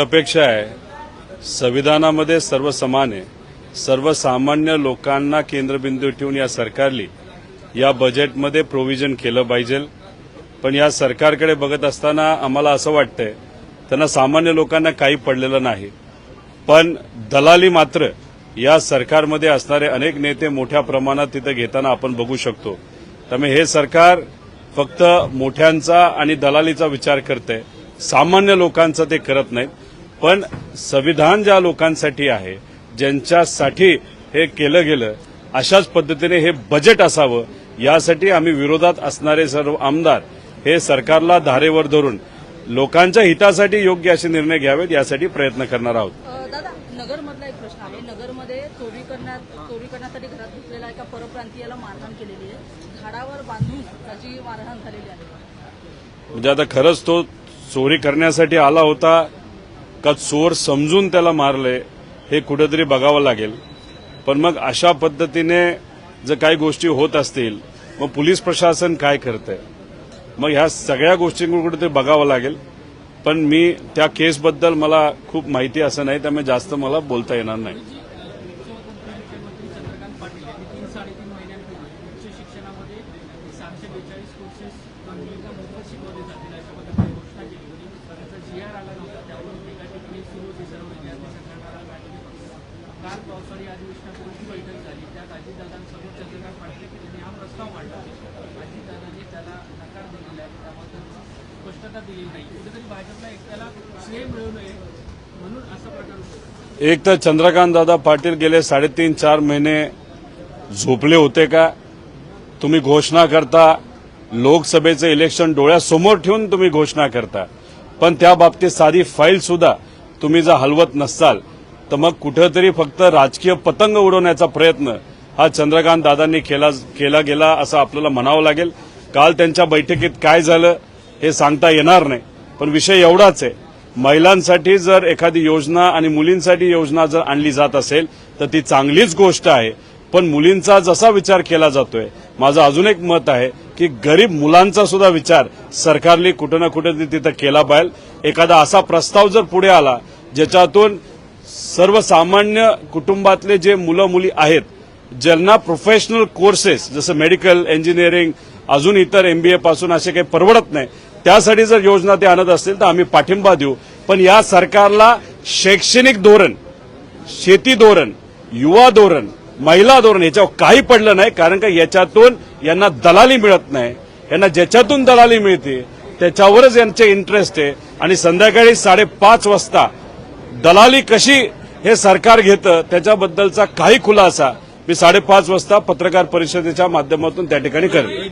अपेक्षा आहे. संविधानामध्ये सर्व समान आहे सर्वसामान्य लोकांना केंद्रबिंदू ठेवून या सरकारली या बजेटमध्ये प्रोव्हिजन केलं पाहिजे. पण या सरकारकडे बघत असताना आम्हाला असं वाटतंय त्यांना सामान्य लोकांना काही पडलेलं नाही. पण दलाली मात्र या सरकारमध्ये असणारे अनेक नेते मोठ्या प्रमाणात तिथं घेताना आपण बघू शकतो. त्यामुळे हे सरकार फक्त मोठ्यांचा आणि दलालीचा विचार करते सामान्य लोकांचा ते करत नाहीत. पण संविधान ज्या लोकांसाठी आहे ज्यांच्यासाठी हे केलं गेलं अशाच पद्धतीने हे बजेट असावं यासाठी आम्ही विरोधात असणारे सर्व आमदार हे सरकारला धारेवर धरून लोकांच्या हितासाठी योग्य असे निर्णय घ्यावेत यासाठी प्रयत्न करणार आहोत. दादा नगरमधला एक प्रश्न आहे. नगरमध्ये चोरी करण्यात चोरी करण्यासाठी घरात घुसलेल्या एका परप्रांतीयाला मारहाण केलेली आहे. झाडावर बांधून त्याची मारहाण झालेली आहे. म्हणजे आता खरंच तो चोरी करण्यासाठी आला होता का चोर समजून त्याला मारले हे कुठेतरी बघावं लागेल. पण मग अशा पद्धतीने जर काही गोष्टी होत असतील मग पोलीस प्रशासन काय करतंय? मग ह्या सगळ्या गोष्टींकडे कुठेतरी बघावं लागेल. पण मी त्या केसबद्दल मला खूप माहिती असं नाही त्यामुळे जास्त मला बोलता येणार नाही मुख्यमंत्री चंद्रकांत पाटील यांनी तीन साडेतीन महिन्यांपूर्वी उच्च शिक्षणामध्ये सातशे बेचाळीस कोर्सेस मुलींना मोफत शिकवले जातील अशा पद्धतीने घोषणा केली होती त्याचा जी आर आला नव्हता त्यावरून सुरू सर्व विद्यार्थी संघटनाला गाठी काल पावसाळी अधिवेशनापूर्वी बैठक झाली. त्यात अजितदादांसमोर चंद्रकांत पाटील यांनी हा प्रस्ताव मांडला. अजितदादांनी त्याला नकार दिलेला आहे. त्याबद्दल स्पष्टता दिलेली नाही. कुठेतरी भाजपला एकट्याला श्रेय मिळू नये म्हणून असा प्रकार एक तर चंद्रकांत दादा पाटील गेले साडेतीन चार महिने झोपले होते का? तुम्ही घोषणा करता. लोकसभेचं इलेक्शन डोळ्यासमोर ठेवून तुम्ही घोषणा करता. पण त्या बाबतीत साधी फाईल सुद्धा तुम्ही जर हलवत नसाल तर मग कुठंतरी फक्त राजकीय पतंग उडवण्याचा प्रयत्न हा चंद्रकांत दादांनी केला केला गेला असं आपल्याला म्हणावं लागेल. काल त्यांच्या बैठकीत काय झालं हे सांगता येणार नाही. पण विषय एवढाच आहे. महिलांसाठी जर एखादी योजना आणि मुलींसाठी योजना जर आणली जात असेल तर ती चांगलीच गोष्ट आहे. पण मुलींचा जसा विचार केला जातोय माझं अजून एक मत आहे की गरीब मुलांचा सुद्धा विचार सरकारने कुठं ना कुठं तिथं केला पाहिजे. एखादा असा प्रस्ताव जर पुढे आला ज्याच्यातून सर्वसामान्य कुटुंबातले जे मुलं मुली आहेत ज्यांना प्रोफेशनल कोर्सेस जसं मेडिकल इंजिनिअरिंग अजून इतर एमबीए पासून असे काही परवडत नाही त्यासाठी जर योजना ते आणत असतील तर आम्ही पाठिंबा देऊ. पण या सरकारला शैक्षणिक धोरण शेती धोरण युवा धोरण महिला धोरण याच्यावर काही पडलं नाही कारण का याच्यातून यांना दलाली मिळत नाही. यांना ज्याच्यातून दलाली मिळते त्याच्यावरच यांचे इंटरेस्ट आहे. आणि संध्याकाळी साडेपाच वाजता दलाली कशी हे सरकार घेतं त्याच्याबद्दलचा काही खुलासा मी साडेपाच वाजता पत्रकार परिषदेच्या माध्यमातून त्या ठिकाणी करेन.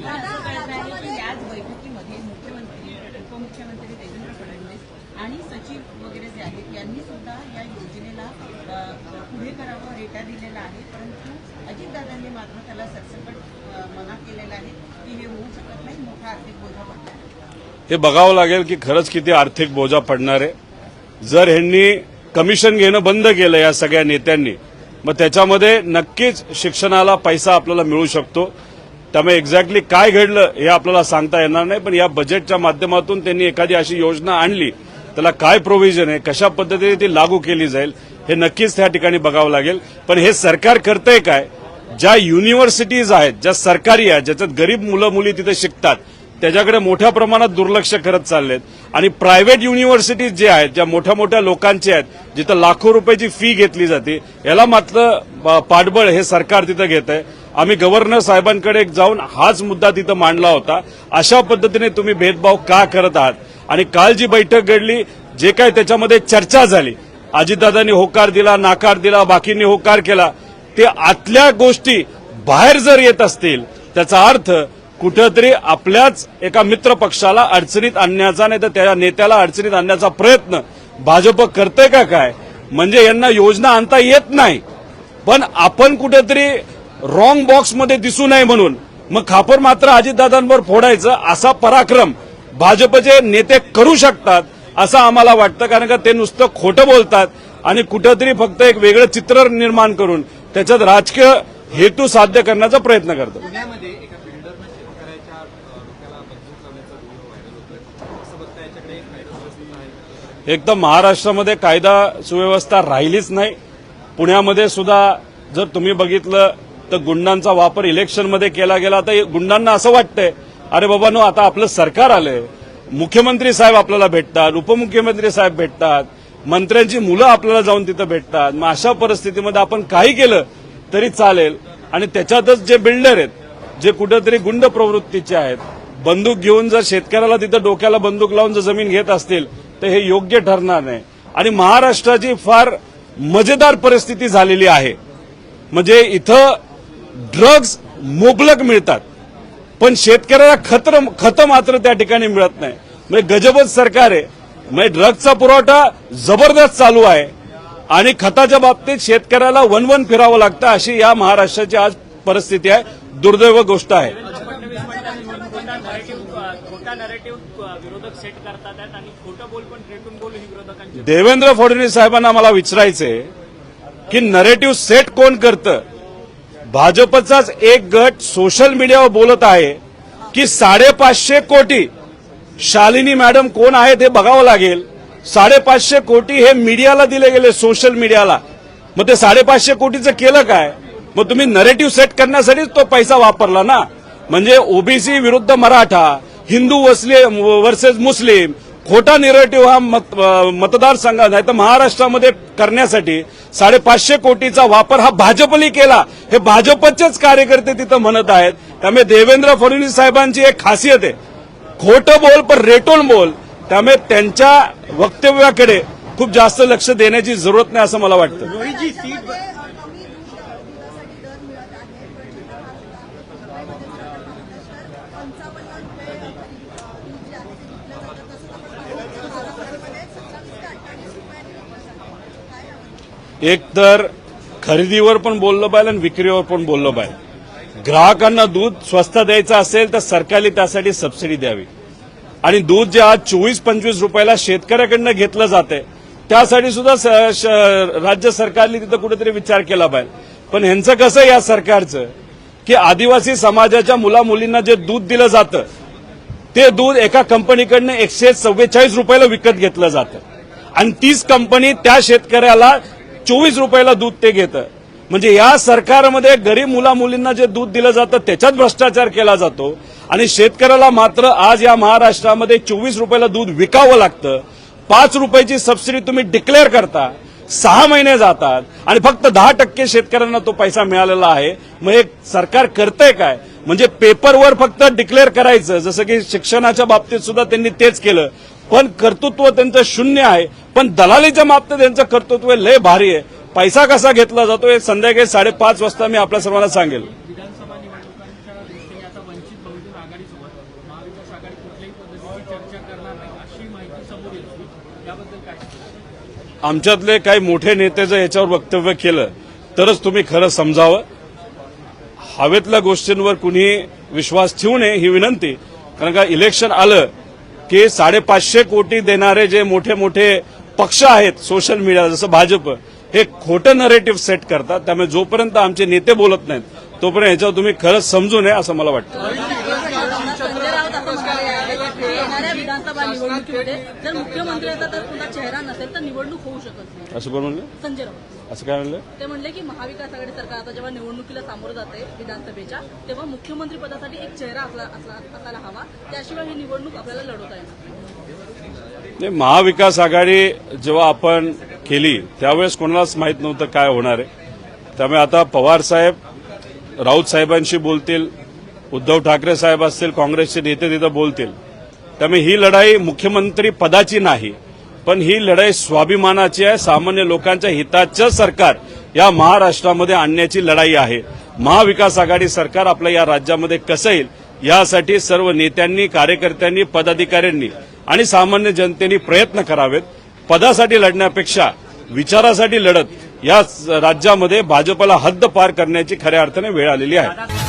अजितदादांनी मात्र त्याला सरसकट मना केलेला आहे की हे होऊ शकत नाही मोठा आर्थिक बोधा पडला हे बघावं लागेल की खरंच किती आर्थिक बोजा पडणार आहे. जर ह्यांनी कमिशन घेणं बंद केलं या सगळ्या नेत्यांनी मग त्याच्यामध्ये नक्कीच शिक्षणाला पैसा आपल्याला मिळू शकतो. त्यामुळे एक्झॅक्टली काय घडलं हे आपल्याला सांगता येणार नाही पण या बजेटच्या माध्यमातून त्यांनी एखादी अशी योजना आणली त्याला काय प्रोव्हिजन आहे कशा पद्धतीने ती लागू केली जाईल हे नक्कीच त्या ठिकाणी बघावं लागेल. पण हे सरकार करतंय काय? ज्या युनिव्हर्सिटीज आहेत ज्या सरकारी आहेत ज्याच्यात गरीब मुलं मुली तिथे शिकतात त्याच्याकडे मोठ्या प्रमाणात दुर्लक्ष करत चाललेत. आणि प्रायव्हेट युनिव्हर्सिटीज जे आहेत ज्या मोठ्या मोठ्या लोकांची आहेत जिथं लाखो रुपयाची फी घेतली जाते याला मात्र पाठबळ हे सरकार तिथं घेत आहे आम्ही गव्हर्नर साहेबांकडे जाऊन हाच मुद्दा तिथं मांडला होता. अशा पद्धतीने तुम्ही भेदभाव का करत आहात? आणि काल जी बैठक घडली जे काय त्याच्यामध्ये चर्चा झाली अजितदादांनी होकार दिला नाकार दिला बाकींनी होकार केला ते आतल्या गोष्टी बाहेर जर येत असतील त्याचा अर्थ कुठंतरी आपल्याच एका मित्र पक्षाला अडचणीत आणण्याचा नाही तर त्या नेत्याला अडचणीत आणण्याचा प्रयत्न भाजप करते का काय? म्हणजे यांना योजना आणता येत नाही. पण आपण कुठेतरी रॉंग बॉक्समध्ये दिसू नये म्हणून. मग खापर मात्र अजितदादांवर फोडायचं असा पराक्रम भाजपचे नेते करू शकतात असं आम्हाला वाटतं. कारण का ते नुसतं खोटं बोलतात आणि कुठंतरी फक्त एक वेगळं चित्र निर्माण करून त्याच्यात राजकीय हेतू साध्य करण्याचा प्रयत्न करतात पुण्यामध्ये एका बिल्डरनं शेतकऱ्याच्या अ, डोक्याला बंदूक लावण्याचा व्हिडिओ व्हायरल होतोय असं बघता याच्याकडे एक तर महाराष्ट्रामध्ये कायदा सुव्यवस्था राहिलीच नाही. पुण्यामध्ये सुद्धा जर तुम्ही बघितलं तर गुंडांचा वापर इलेक्शनमध्ये केला गेला तर गुंडांना असं वाटतंय अरे बाबा नो आता आपलं सरकार आलंय. मुख्यमंत्री साहेब आपल्याला भेटतात उपमुख्यमंत्री साहेब भेटतात मंत्र्यांची मुलं आपल्याला जाऊन तिथं भेटतात. मग अशा परिस्थितीमध्ये आपण काही केलं तरी चालेल. आणि त्याच्यातच जे बिल्डर आहेत जे कुठेतरी गुंड प्रवृत्तीचे आहेत बंदूक घेऊन जर शेतकऱ्याला तिथं डोक्याला बंदूक लावून जर जमीन घेत असतील तर हे योग्य ठरणार नाही. आणि महाराष्ट्राची फार मजेदार परिस्थिती झालेली आहे. म्हणजे इथं ड्रग्ज मुबलक मिळतात. पण शेतकऱ्याला खत खतं मात्र त्या ठिकाणी मिळत नाही. म्हणजे गजबच सरकार आहे. म्हणजे ड्रग्जचा पुरवठा जबरदस्त चालू आहे. आणि खताच्या बाबतीत शेतकऱ्याला वनवन फिरावं लागतं अशी या महाराष्ट्राची आज परिस्थिती आहे. दुर्दैव गोष्ट आहे फडणवीस म्हणतात निवडणुकांना नरेटिव्ह खोटा नरेटिव्ह विरोधक सेट करतात आहेत आणि खोटं बोल पण रेटून बोल ही विरोधकांची देवेंद्र फडणवीस साहेबांना मला विचारायचंय की नरेटिव्ह सेट कोण करतं? भाजपचाच एक गट सोशल मीडियावर बोलत आहे की साडेपाचशे कोटी शालिनी मॅडम कोण आहेत हे बघावं लागेल. साडेपाचशे कोटी हे मीडियाला दिले गेले सोशल मीडियाला मग ते साडेपाचशे कोटीचं केलं काय? मग तुम्ही नरेटिव्ह सेट करण्यासाठीच तो पैसा वापरला ना. म्हणजे ओबीसी विरुद्ध मराठा हिंदू वर्सेस मुस्लिम खोटा निरेटिव्ह हा मत, अ, मतदारसंघात नाही तर महाराष्ट्रामध्ये करण्यासाठी साडेपाचशे कोटीचा वापर हा भाजपने केला. हे भाजपचेच कार्यकर्ते तिथं म्हणत आहेत. त्यामुळे देवेंद्र फडणवीस साहेबांची एक खासियत आहे. खोटं बोल पण रेटोन बोल त्यामुळे त्यांच्या वक्तव्याकडे खूप जास्त लक्ष देण्याची जरूरत नाही असं मला वाटतं रोहितजी सीट एक तर खरेदीवर पण बोललं पाहिजे आणि विक्रीवर पण बोललं पाहिजे ग्राहकांना दूध स्वस्त द्यायचं असेल तर सरकारने त्यासाठी सबसिडी द्यावी. आणि दूध जे आज चोवीस पंचवीस रुपयाला शेतकऱ्याकडनं घेतलं जाते त्यासाठी सुद्धा स- श- राज्य सरकारने तिथं कुठेतरी विचार केला पाहिजे. पण ह्यांचं कसं या सरकारचं की आदिवासी समाजाच्या मुला मुलींना जे दूध दिलं जातं ते दूध एका कंपनीकडनं एकशे चव्वेचाळीस रुपयाला विकत घेतलं जातं. आणि तीच कंपनी त्या शेतकऱ्याला चोवीस रुपयाला दूध ते घेतं. म्हणजे या सरकारमध्ये गरीब मुला मुलींना जे दूध दिलं जातं त्याच्यात भ्रष्टाचार केला जातो. आणि शेतकऱ्याला मात्र आज या महाराष्ट्रामध्ये चोवीस रुपयाला दूध विकावं लागतं. पाच रुपयाची सबसिडी तुम्ही डिक्लेअर करता. सहा महिने जातात. आणि फक्त दहा टक्के शेतकऱ्यांना तो पैसा मिळालेला आहे. मग हे सरकार करतंय काय? म्हणजे पेपरवर फक्त डिक्लेअर करायचं. जसं की शिक्षणाच्या बाबतीत सुद्धा त्यांनी तेच केलं. पण कर्तृत्व त्यांचं शून्य आहे. पण दलालीच्या बाबतीत त्यांचं कर्तृत्व लय भारी आहे. पैसा कसा घेतला जातो हे संध्याकाळी साडेपाच वाजता मी आपल्या सर्वांना सांगेल. आमच्यातले काही मोठे नेते जर याच्यावर वक्तव्य केलं तरच तुम्ही खरं समजावं. हवेतल्या गोष्टींवर कुणी विश्वास ठेवू नये ही विनंती. कारण का इलेक्शन आलं की साडेपाचशे कोटी देणारे जे मोठे मोठे पक्ष आहेत सोशल मीडिया जसं भाजप हे खोटं नरेटिव्ह सेट करतात. त्यामुळे जोपर्यंत आमचे नेते बोलत नाहीत तोपर्यंत याच्यावर तुम्ही खरंच समजू नये असं मला वाटतं. असं आहे कोण म्हणलं? संजय राऊत. असं काय म्हणलं? ते म्हणले की महाविकास आघाडी सरकार आता जेव्हा निवडणुकीला सामोरं जाते विधानसभेच्या तेव्हा मुख्यमंत्री पदासाठी एक चेहरा असला- असायला हवा. त्याशिवाय ही निवडणूक आपल्याला लढवता येणार. नाही, महाविकास आघाडी जेव्हा आपण केली त्यावेळेस कोणालाच माहीत नव्हतं काय होणार आहे. त्यामुळे आता पवार साहेब राऊत साहेबांशी बोलतील उद्धव ठाकरे साहेब असतील काँग्रेसचे नेते तिथं बोलतील. त्यामुळे ही लढाई मुख्यमंत्री पदाची नाही पण ही लढाई स्वाभिमानाची आहे सामान्य लोकांच्या हिताचं सरकार या महाराष्ट्रामध्ये आणण्याची लढाई आहे. महाविकास आघाडी सरकार आपल्या या राज्यामध्ये कसं येईल यासाठी सर्व नेत्यांनी कार्यकर्त्यांनी पदाधिकाऱ्यांनी आणि सामान्य जनतेने प्रयत्न करावेत. पदासाठी लढण्यापेक्षा विचारासाठी लढत या राज्यामध्ये भाजपला हद्द पार करण्याची खऱ्या अर्थाने वेळ आलेली आहे.